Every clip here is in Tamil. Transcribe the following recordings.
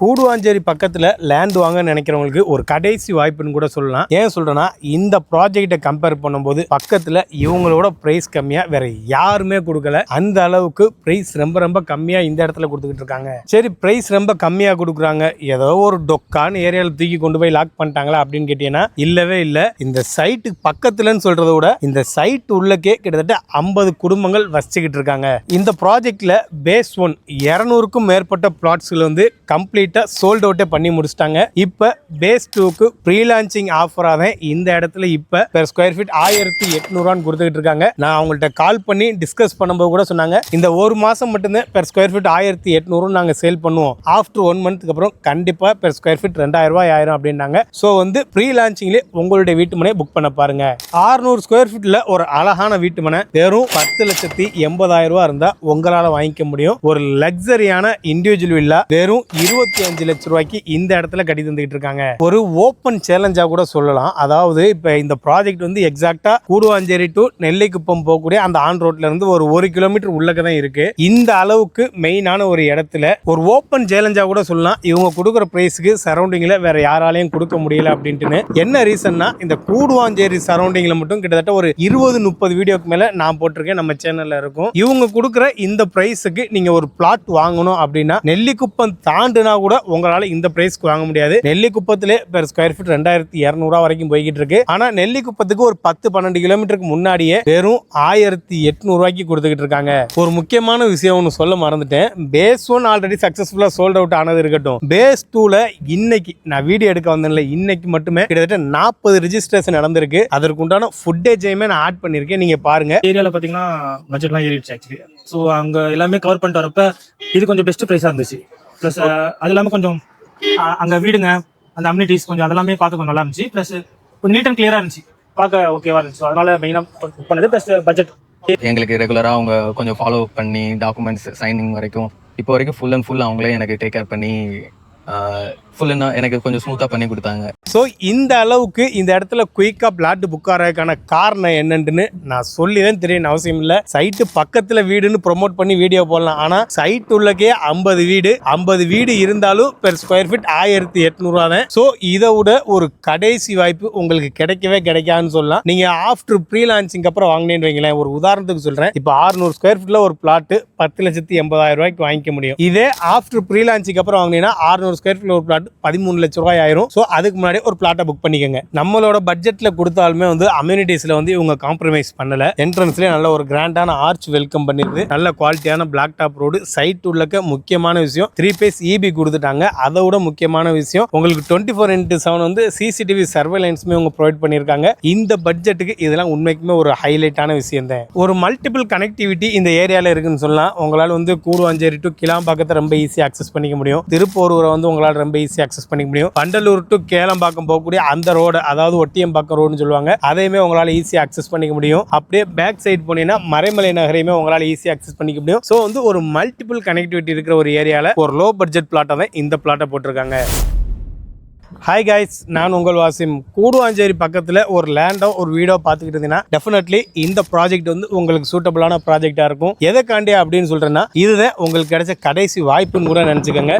கூடுவாஞ்சேரி பக்கத்தில் லேண்ட் வாங்க நினைக்கிறவங்களுக்கு ஒரு கடைசி வாய்ப்புன்னு கூட சொல்லலாம். ஏன் சொல்கிறேன்னா இந்த ப்ராஜெக்டை கம்பேர் பண்ணும்போது பக்கத்தில் இவங்களோட ப்ரைஸ் கம்மியாக வேற யாருமே கொடுக்கல. அந்த அளவுக்கு ப்ரைஸ் ரொம்ப ரொம்ப கம்மியாக இந்த இடத்துல கொடுத்துக்கிட்டு இருக்காங்க. சரி ப்ரைஸ் ரொம்ப கம்மியாக கொடுக்குறாங்க. ஏதோ ஒரு டொக்கான்னு ஏரியாவில் தூக்கி கொண்டு போய் லாக் பண்ணிட்டாங்களா அப்படின்னு கேட்டீங்கன்னா இல்லவே இல்லை. இந்த சைட்டு பக்கத்துலன்னு சொல்கிறத விட இந்த சைட் உள்ளக்கே கிட்டத்தட்ட ஐம்பது குடும்பங்கள் வசிச்சுக்கிட்டு இருக்காங்க. இந்த ப்ராஜெக்டில் பேஸ் ஒன் இரநூறுக்கும் மேற்பட்ட பிளாட்ஸ்கள் வந்து கம்ப்ளீட் கம்ப்ளீட்டாக சோல்ட் அவுட்டே பண்ணி முடிச்சிட்டாங்க. இப்போ பேஸ் டூக்கு ப்ரீ லான்ச்சிங் ஆஃபராக தான் இந்த இடத்துல இப்போ பெர் ஸ்கொயர் ஃபீட் ஆயிரத்தி எட்நூறுவான்னு கொடுத்துக்கிட்டு இருக்காங்க. நான் அவங்கள்ட்ட கால் பண்ணி டிஸ்கஸ் பண்ணும்போது கூட சொன்னாங்க இந்த ஒரு மாதம் மட்டும்தான் பெர் ஸ்கொயர் ஃபீட் ஆயிரத்தி எட்நூறுன்னு நாங்கள் சேல் பண்ணுவோம். ஆஃப்டர் ஒன் மந்த்துக்கு அப்புறம் கண்டிப்பாக பெர் ஸ்கொயர் ஃபீட் ரெண்டாயிரம் ரூபாய் ஆயிரம் அப்படின்னாங்க. ஸோ வந்து ப்ரீ லான்ச்சிங்லேயே உங்களுடைய வீட்டு மனையை புக் பண்ண பாருங்க. ஆறுநூறு ஸ்கொயர் ஃபீட்டில் ஒரு அழகான வீட்டு மனை வெறும் பத்து லட்சத்தி எண்பதாயிரம் ரூபா இருந்தால் உங்களால் வாங்கிக்க முடியும். ஒரு லக்ஸரியான இண்டிவிஜுவல் வில்லா வெறும் இருபத்தி அஞ்சு லட்ச ரூபாய்க்கு இந்த இடத்துல கட்டி தந்துகிட்டு இருக்காங்க. ஒரு ஓப்பன் சேலஞ்சா கூட சொல்லலாம். அதாவது இப்போ இந்த ப்ராஜெக்ட் வந்து எக்ஸாக்டா கூடுவாஞ்சேரி டு நெல்லிக்குப்பம் போகக்கூடிய அந்த ஆன் ரோட்ல இருந்து ஒரு ஒரு கிலோமீட்டர் உள்ளக்க தான் இருக்கு. இந்த அளவுக்கு மெயினான ஒரு இடத்துல ஒரு ஓப்பன் சேலஞ்சா கூட சொல்லலாம். இவங்க கொடுக்குற பிரைஸ்க்கு சரௌண்டிங்ல வேற யாராலையும் கொடுக்க முடியல அப்படின்ட்டுன்னு. என்ன ரீசன்னா இந்த கூடுவாஞ்சேரி சரௌண்டிங்ல மட்டும் கிட்டத்தட்ட ஒரு இருபது முப்பது வீடியோக்கு மேல நான் போட்டிருக்கேன். நம்ம சேனல்ல இருக்கும். இவங்க கொடுக்குற இந்த பிரைஸுக்கு நீங்க ஒரு பிளாட் வாங்கணும் அப்படின்னா நெல்லிக்குப்பம் தாண்டுனா கூட உங்களால இந்த பிரைஸ்க்கு வாங்க முடியாது. நெல்லிக்குப்பத்திலே பெர் ஸ்கொயர் ஃபீட் ரெண்டாயிரத்தி இரநூறுவா வரைக்கும் போய்கிட்டு இருக்கு. ஆனா நெல்லிக்குப்பத்துக்கு ஒரு பத்து பன்னெண்டு கிலோமீட்டருக்கு முன்னாடியே வெறும் ஆயிரத்தி எட்நூறுவாய்க்கு கொடுத்துக்கிட்டு இருக்காங்க. ஒரு முக்கியமான விஷயம் ஒன்று சொல்ல மறந்துட்டேன். பேஸ் ஒன் ஆல்ரெடி சக்சஸ்ஃபுல்லா சோல்ட் அவுட் ஆனது இருக்கட்டும். பேஸ் டூல இன்னைக்கு நான் வீடியோ எடுக்க வந்தேன்ல இன்னைக்கு மட்டுமே கிட்டத்தட்ட நாற்பது ரிஜிஸ்ட்ரேஷன் நடந்திருக்கு. அதற்கு உண்டான ஃபுட்டேஜையுமே நான் ஆட் பண்ணியிருக்கேன். நீங்க பாருங்க. ஏரியால பாத்தீங்கன்னா பட்ஜெட்லாம் ஏறிடுச்சு ஆக்சுவலி ஸோ அங்கே எல்லாமே கவர் பண்ணிட்டு வரப்ப இது கொஞ்சம் பெஸ்ட் ப்ரைஸாக இருந்துச்சு. ப்ளஸ் uh, அது இல்லாமல் கொஞ்சம் அங்கே வீடுங்க அந்த அம்யூனிட்டிஸ் கொஞ்சம் அதெல்லாமே பார்க்க கொஞ்சம் நல்லா இருந்துச்சு. ப்ளஸ் கொஞ்சம் நீட் அண்ட் கிளியராக இருந்துச்சு. பார்க்க ஓகேவா இருந்துச்சு. அதனால மெயினாக பண்ணது. ப்ளஸ் பட்ஜெட் எங்களுக்கு ரெகுலராக அவங்க கொஞ்சம் ஃபாலோ பண்ணி டாக்குமெண்ட்ஸ் சைனிங் வரைக்கும் இப்போ வரைக்கும் ஃபுல் அண்ட் ஃபுல் அவங்களே எனக்கு டேக் கேர் பண்ணி ஃபுல் எனக்கு கொஞ்சம் ஸ்மூத்தாக பண்ணி கொடுத்தாங்க. ஸோ இந்த அளவுக்கு இந்த இடத்துல குயிக்காக பிளாட் புக் ஆகிறதுக்கான காரணம் என்னென்னு நான் சொல்லி தான் தெரியும் அவசியம் இல்லை. சைட்டு பக்கத்தில் வீடுன்னு ப்ரொமோட் பண்ணி வீடியோ போடலாம். ஆனால் சைட் உள்ளக்கே ஐம்பது வீடு ஐம்பது வீடு இருந்தாலும் பெர் ஸ்கொயர் ஃபீட் ஆயிரத்தி எட்நூறுவா தான். ஸோ இதை விட ஒரு கடைசி வாய்ப்பு உங்களுக்கு கிடைக்கவே கிடைக்காதுன்னு சொல்லலாம். நீங்கள் ஆஃப்டர் ப்ரீ லான்ச்சிங் அப்புறம் வாங்கினேன்னு வைங்களேன். ஒரு உதாரணத்துக்கு சொல்கிறேன் இப்போ ஆறுநூறு ஸ்கொயர் ஃபீட்டில் ஒரு பிளாட்டு பத்து லட்சத்தி எண்பதாயிரம் ரூபாய்க்கு வாங்கிக்க முடியும். இதே ஆஃப்டர் ப்ரீ லான்ச்சிங் அப்புறம் வாங்கினீங்கன்னா ஆறுநூறு ஸ்கொயர் ஃபீட்டில் ஒரு பிளாட் பதிமூணு லட்ச ரூபாய் ஆயிரும். ஸோ அதுக்கு முன்னாடி ஒரு பிளாட்டை புக் பண்ணிக்கோங்க. நம்மளோட பட்ஜெட்ல கொடுத்தாலுமே வந்து அம்யூனிட்டிஸ்ல வந்து இவங்க காம்ப்ரமைஸ் பண்ணல. என்ட்ரன்ஸ்லேயே நல்ல ஒரு கிராண்டான ஆர்ச் வெல்கம் பண்ணிருக்கு. நல்ல குவாலிட்டியான பிளாக் டாப் ரோடு சைட் உள்ளக்க முக்கியமான விஷயம் த்ரீ பேஸ் இபி கொடுத்துட்டாங்க. அதை விட முக்கியமான விஷயம் உங்களுக்கு டுவெண்ட்டி ஃபோர் இன்ட்டு செவன் வந்து சிசிடிவி சர்வேலன்ஸுமே அவங்க ப்ரொவைட் பண்ணியிருக்காங்க. இந்த பட்ஜெட்டுக்கு இதெல்லாம் உண்மைக்குமே ஒரு ஹைலைட்டான விஷயம் தான் ஒரு மல்டிபிள் கனெக்டிவிட்டி இந்த ஏரியாவில் இருக்குன்னு சொல்லலாம். உங்களால் வந்து கூடுவாஞ்சேரி டு கிளாம்பாக்கத்தை ரொம்ப ஈஸியாக அக்சஸ் பண்ணிக்க முடியும். திருப்பூரூரை வந்து உங்களால் ரொம்ப ஈஸியாக அக்சஸ் பண்ணிக்க முடியும். வண்டலூர் டு கேளம்பாக்கம் போகக்கூடிய அந்த ரோடு அதாவது ஒட்டியம்பாக்கம் ரோடுன்னு சொல்லுவாங்க. அதையுமே உங்களால் ஈஸியாக அக்சஸ் பண்ணிக்க முடியும். அப்படியே பேக் சைடு போனீங்கன்னா மறைமலை நகரையுமே உங்களால் ஈஸியாக அக்சஸ் பண்ணிக்க முடியும். ஸோ வந்து ஒரு மல்டிபிள் கனெக்டிவிட்டி இருக்கிற ஒரு ஏரியாவில் ஒரு லோ பட்ஜெட் பிளாட்டை தான் இந்த பிளாட்டை போட்டிருக்காங்க. ஹாய் கைஸ் நான் உங்கள் வாசிம். கூடுவாஞ்சேரி பக்கத்தில் ஒரு லேண்டோ ஒரு வீடோ பார்த்துக்கிட்டு இருந்தீங்கன்னா டெஃபினெட்லி இந்த ப்ராஜெக்ட் வந்து உங்களுக்கு சூட்டபிளான ப்ராஜெக்டாக இருக்கும். எதைக்காண்டி அப்படின்னு சொல்கிறேன்னா இதுதான் உங்களுக்கு கிடைச்ச கடைசி வாய்ப்புன்னு கூட நினச்சிக்கோங்க.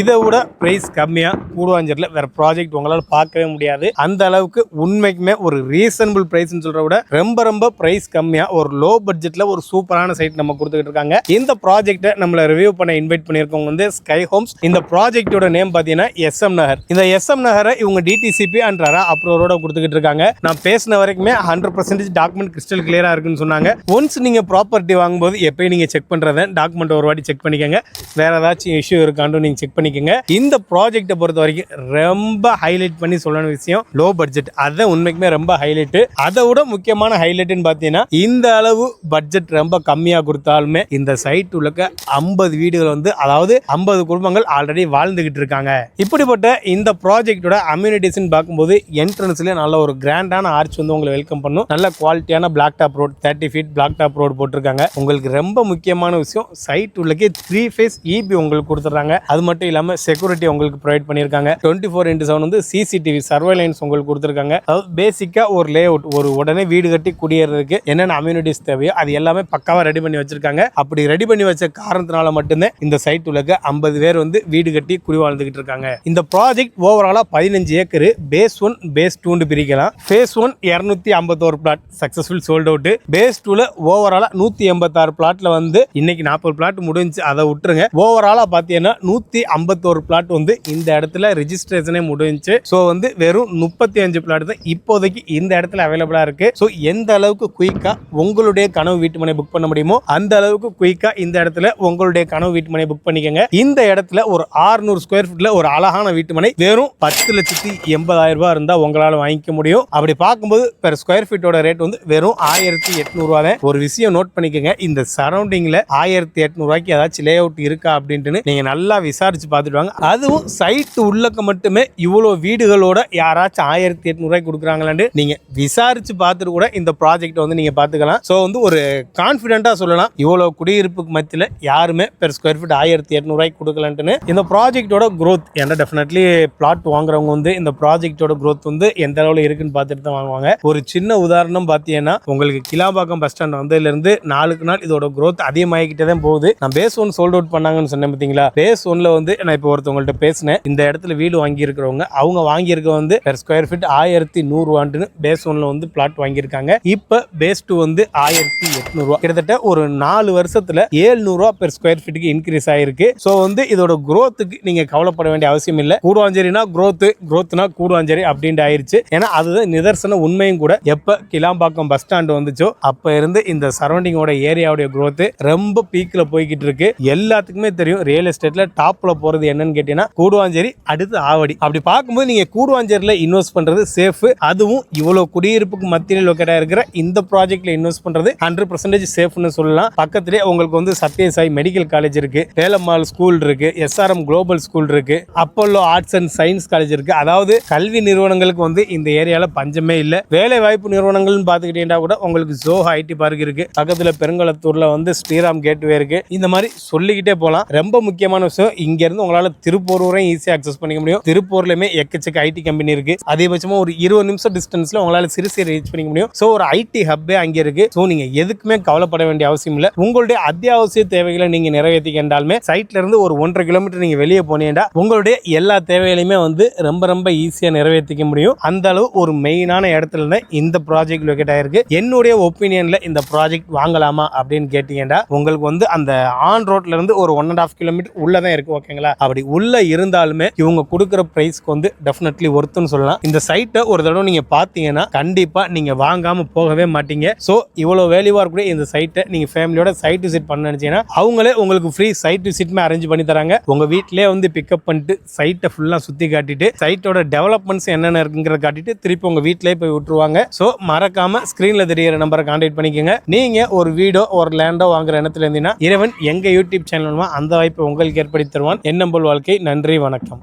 இதை விட ப்ரைஸ் கம்மியாக கூடுவாஞ்சேரியில் வேறு ப்ராஜெக்ட் உங்களால் பார்க்கவே முடியாது. அந்த அளவுக்கு உண்மைக்குமே ஒரு ரீசனபிள் ப்ரைஸ்னு சொல்கிற விட ரொம்ப ரொம்ப ப்ரைஸ் கம்மியாக ஒரு லோ பட்ஜெட்டில் ஒரு சூப்பரான சைட் நம்ம கொடுத்துக்கிட்டு இருக்காங்க. இந்த ப்ராஜெக்ட்டை நம்மளை ரிவ்யூ பண்ண இன்வைட் பண்ணியிருக்கவங்க வந்து ஸ்கை ஹோம்ஸ் இந்த ப்ராஜெக்ட்டோட நேம் பார்த்தீங்கன்னா எஸ்எம் நகர் இந்த எஸ் எஸ்எம் நகரை இவங்க டிடிசிபி அண்ட் ரரா அப்ரூவரோட கொடுத்துக்கிட்டு இருக்காங்க. நான் பேசின வரைக்குமே ஹண்ட்ரட் பர்சன்டேஜ் டாக்குமெண்ட் கிறிஸ்டல் கிளியரா இருக்குன்னு சொன்னாங்க. ஒன்ஸ் நீங்க ப்ராப்பர்ட்டி வாங்கும்போது எப்பயும் நீங்க செக் பண்றத டாக்குமெண்ட் ஒரு வாட்டி செக் பண்ணிக்கோங்க. வேற ஏதாச்சும் இஷ்யூ இருக்கான்னு நீங்க செக் பண்ணிக்கோங்க. இந்த ப்ராஜெக்ட்டை பொறுத்த வரைக்கும் ரொம்ப ஹைலைட் பண்ணி சொல்லணும் விஷயம் லோ பட்ஜெட் அதை உண்மைக்குமே ரொம்ப ஹைலைட் அதை விட முக்கியமான ஹைலைட்னு பார்த்தீங்கன்னா இந்த அளவு பட்ஜெட் ரொம்ப கம்மியாக கொடுத்தாலுமே இந்த சைட் உள்ளக்க ஐம்பது வீடுகள் வந்து அதாவது ஐம்பது குடும்பங்கள் ஆல்ரெடி வாழ்ந்துகிட்டு இருக்காங்க. இப்படிப்பட்ட இந்த ப்ரா ப்ராஜெக்ட்டோட அம்யூனிட்டிஸ்னு பார்க்கும்போது என்ட்ரன்ஸ்லேயே நல்ல ஒரு கிராண்டான ஆர்ச் வந்து உங்களை வெல்கம் பண்ணும். நல்ல குவாலிட்டியான black top road thirty feet black top road போட்டிருக்காங்க. உங்களுக்கு ரொம்ப முக்கியமான விஷயம் சைட் உள்ளக்கே த்ரீ ஃபேஸ் இபி உங்களுக்கு கொடுத்துட்றாங்க. அது மட்டும் இல்லாமல் செக்யூரிட்டி உங்களுக்கு ப்ரொவைட் பண்ணியிருக்காங்க. Twenty four into seven CCTV CCTV சர்வைலன்ஸ் உங்களுக்கு கொடுத்துருக்காங்க. அதாவது பேசிக்காக ஒரு லே அவுட் ஒரு உடனே வீடு கட்டி குடியேறதுக்கு என்னென்ன அம்யூனிட்டிஸ் தேவையோ அது எல்லாமே பக்காவாக ரெடி பண்ணி வச்சிருக்காங்க. அப்படி ரெடி பண்ணி வச்ச காரணத்தினால மட்டும்தான் இந்த சைட் உள்ளக்க ஐம்பது பேர் வந்து வீடு கட்டி குடி வாழ்ந்துகிட்டு இருக்காங்க. இந்த ப்ராஜெக்ட் ஓவராலாக பதினஞ்சு ஏக்கர். பேஸ் ஒன் பேஸ் டூன்னு பிரிக்கலாம். ஃபேஸ் ஒன் இரநூத்தி ஐம்பத்தோரு plot successful sold out phase டூல ஓவராலாக நூற்றி எண்பத்தாறு பிளாட்ல வந்து இன்னைக்கு நாற்பது பிளாட் முடிஞ்சு அதை விட்டுருங்க. ஓவராலாக பார்த்தீங்கன்னா நூற்றி ஐம்பத்தோரு பிளாட் வந்து இந்த இடத்துல ரிஜிஸ்ட்ரேஷனே முடிஞ்சு ஸோ வந்து வெறும் முப்பத்தி அஞ்சு பிளாட் தான் இப்போதைக்கு இந்த இடத்துல அவைலபிளாக இருக்கு. ஸோ எந்த அளவுக்கு குயிக்காக உங்களுடைய கனவு வீட்டு மனை புக் பண்ண முடியுமோ அந்த அளவுக்கு குயிக்காக இந்த இடத்துல உங்களுடைய கனவு வீட்டு மனை புக் பண்ணிக்கோங்க. இந்த இடத்துல ஒரு 600 ஸ்கொயர் ஃபீட்ல ஒரு அழகான வீட்டு மனை வெறும் பத்து லட்சத்தி எண்பதாயிரம் ரூபாய் இருந்தால் உங்களால் வாங்கிக்க முடியும். அப்படி பார்க்கும்போது பெர் ஸ்கொயர் ஃபீட்டோட ரேட் வந்து வெறும் ஆயிரத்தி எட்நூறுவா தான். ஒரு விஷயம் நோட் பண்ணிக்கோங்க. இந்த சரௌண்டிங்ல ஆயிரத்தி எட்நூறுவாய்க்கு ஏதாச்சும் லே அவுட் இருக்கா அப்படின்ட்டு நீங்க நல்லா விசாரிச்சு பார்த்துட்டு வாங்க. அதுவும் சைட்டு உள்ளக்க மட்டுமே இவ்வளோ வீடுகளோட யாராச்சும் ஆயிரத்தி எட்நூறுவாய்க்கு கொடுக்குறாங்களான்னு நீங்க விசாரிச்சு பார்த்துட்டு கூட இந்த ப்ராஜெக்ட் வந்து நீங்க பார்த்துக்கலாம். ஸோ வந்து ஒரு கான்ஃபிடென்ட்டா சொல்லலாம். இவ்வளோ குடியிருப்புக்கு மத்தியில் யாருமே பெர் ஸ்கொயர் ஃபீட் ஆயிரத்தி எட்நூறுவாய்க்கு கொடுக்கலன்ட்டுன்னு. இந்த ப்ராஜெக்ட்டோட க்ரோத் ஏன்னா டெஃபினெட்லி பிளாட் வாங்குறவங்க வந்து இந்த ப்ராஜெக்டோட குரோத் வந்து எந்த அளவில் இருக்குன்னு பார்த்துட்டு தான் வாங்குவாங்க. ஒரு சின்ன உதாரணம் பார்த்தீங்கன்னா உங்களுக்கு கிலாபாக்கம் பஸ் ஸ்டாண்ட் வந்ததுலேருந்து நாளுக்கு நாள் இதோட குரோத் அதிகமாகிக்கிட்டே தான் போகுது. நான் பேஸ் ஒன் சோல்ட் அவுட் பண்ணாங்கன்னு சொன்னேன் பார்த்தீங்களா? பேஸ் ஒன்ல வந்து நான் இப்போ ஒருத்தவங்கள்ட்ட பேசினேன். இந்த இடத்துல வீடு வாங்கியிருக்கிறவங்க அவங்க வாங்கியிருக்க வந்து பெர் ஸ்கொயர் ஃபீட் ஆயிரத்தி நூறுவான்ட்டுன்னு பேஸ் ஒன்ல வந்து பிளாட் வாங்கியிருக்காங்க. இப்போ பேஸ் டூ வந்து ஆயிரத்தி எட்நூறுவா கிட்டத்தட்ட ஒரு நாலு வருஷத்துல ஏழ்நூறுவா பெர் ஸ்கொயர் ஃபீட்டுக்கு இன்க்ரீஸ் ஆயிருக்கு. ஸோ வந்து இதோட க்ரோத்துக்கு நீங்க கவலைப்பட வேண்டிய அவசியம் இல்லை. கூடுவாஞ்சேரினா growth growthனா கூடுவாஞ்சேரி அப்படின்ட்டு ஆயிடுச்சு ஏன்னா அதுதான் நிதர்சன உண்மையும் கூட. எப்போ கிளாம்பாக்கம் பஸ் ஸ்டாண்டு வந்துச்சோ அப்போ இருந்து இந்த சரௌண்டிங்கோட ஏரியாவுடைய க்ரோத்து ரொம்ப பீக்கில் போய்கிட்டு இருக்கு. எல்லாத்துக்குமே தெரியும் ரியல் எஸ்டேட்டில் டாப்பில் போகிறது என்னன்னு கேட்டீங்கன்னா கூடுவாஞ்சேரி அடுத்து ஆவடி. அப்படி பார்க்கும்போது நீங்கள் கூடுவாஞ்சேரியில் இன்வெஸ்ட் பண்ணுறது சேஃபு அதுவும் இவ்வளோ குடியிருப்புக்கு மத்தியில் லொக்கேட்டாக இருக்கிற இந்த ப்ராஜெக்டில் இன்வெஸ்ட் பண்ணுறது ஹண்ட்ரட் பர்சன்டேஜ் சேஃப்னு சொல்லலாம். பக்கத்திலே உங்களுக்கு வந்து சத்யசாய் மெடிக்கல் காலேஜ் இருக்குது வேலம்மாள் ஸ்கூல் இருக்குது எஸ்ஆர்எம் குளோபல் ஸ்கூல் இருக்குது Apollo arts and science college இருக்கு. அதாவது கல்வி நிறுவனங்களுக்கு வந்து இந்த ஏரியால பஞ்சமே இல்லை. வேலை வாய்ப்பு நிறுவனங்கள்னு பார்த்துக்கிட்டீங்கன்னா கூட உங்களுக்கு ஜோஹா ஐடி பார்க் இருக்கு. பக்கத்துல பெருங்குளத்தூர்ல வந்து ஸ்ரீராம் கேட்வே இருக்கு. இந்த மாதிரி சொல்லிக்கிட்டே போகலாம் ரொம்ப முக்கியமான விஷயம் இங்க இருந்து உங்களால திருப்பூர் வரையும் ஈஸியாக அக்சஸ் பண்ணிக்க முடியும். திருப்பூர்லயுமே எக்கச்சக்க ஐடி கம்பெனி இருக்கு. அதிகபட்சமா ஒரு இருபது நிமிஷம் டிஸ்டன்ஸ்ல உங்களால சிறுசை ரீச் பண்ணிக்க முடியும். ஸோ ஒரு ஐடி ஹப்பே அங்கே இருக்கு. ஸோ நீங்க எதுக்குமே கவலைப்பட வேண்டிய அவசியம் இல்லை. உங்களுடைய அத்தியாவசிய தேவைகளை நீங்க நிறைவேற்றிக்கின்றாலுமே சைட்ல இருந்து ஒரு ஒன்றரை கிலோமீட்டர் நீங்க வெளியே போனீங்கன்னா உங்களுடைய எல்லா தேவைகளையுமே வந்து ரொம்ப ரொம்ப ஈஸியாக நிறைவேற்றிக்க முடியும். அந்த அளவு ஒரு மெயினான இடத்துல இந்த ப்ராஜெக்ட் லொக்கேட் ஆயிருக்கு. என்னுடைய ஒப்பீனியன்ல இந்த ப்ராஜெக்ட் வாங்கலாமா அப்படின்னு கேட்டீங்கன்னா உங்களுக்கு வந்து அந்த ஆன் ரோட்ல இருந்து ஒரு ஒன் அண்ட் ஆஃப் கிலோமீட்டர் உள்ள தான் இருக்கு ஓகேங்களா அப்படி உள்ள இருந்தாலுமே இவங்க கொடுக்குற பிரைஸ்க்கு வந்து டெஃபினெட்லி ஒர்த்துன்னு சொல்லலாம். இந்த சைட்டை ஒரு தடவை நீங்க பார்த்தீங்கன்னா கண்டிப்பா நீங்க வாங்காம போகவே மாட்டீங்க. ஸோ இவ்வளவு வேல்யூவா இருக்கக்கூடிய இந்த சைட்டை நீங்க ஃபேமிலியோட சைட் விசிட் பண்ண நினைச்சீங்கன்னா அவங்களே உங்களுக்கு ஃப்ரீ சைட் விசிட்மே அரேஞ்ச் பண்ணி தராங்க. உங்க வீட்டிலே வந்து பிக்கப் பண்ணிட்டு சைட்டை ஃபுல்லா சுத்தி காட்டிட்டு சைட்டோட டெவலப்மெண்ட்ஸ் என்னென்ன இருக்குங்கிறத காட்டிட்டு திருப்பி உங்க வீட்டிலேயே போய் விட்டுருவாங்க. ஸோ மறக்காம ஸ்க்ரீனில் தெரியிற நம்பரை கான்டாக்ட் பண்ணிக்கோங்க. நீங்க ஒரு வீடோ ஒரு லேண்டோ வாங்குற இடத்துல இருந்தீங்கன்னா இறைவன் எங்க யூடியூப் சேனல் அந்த வாய்ப்பை உங்களுக்கு ஏற்படுத்தி தருவான். என்னம்பல் வாழ்க்கை. நன்றி வணக்கம்.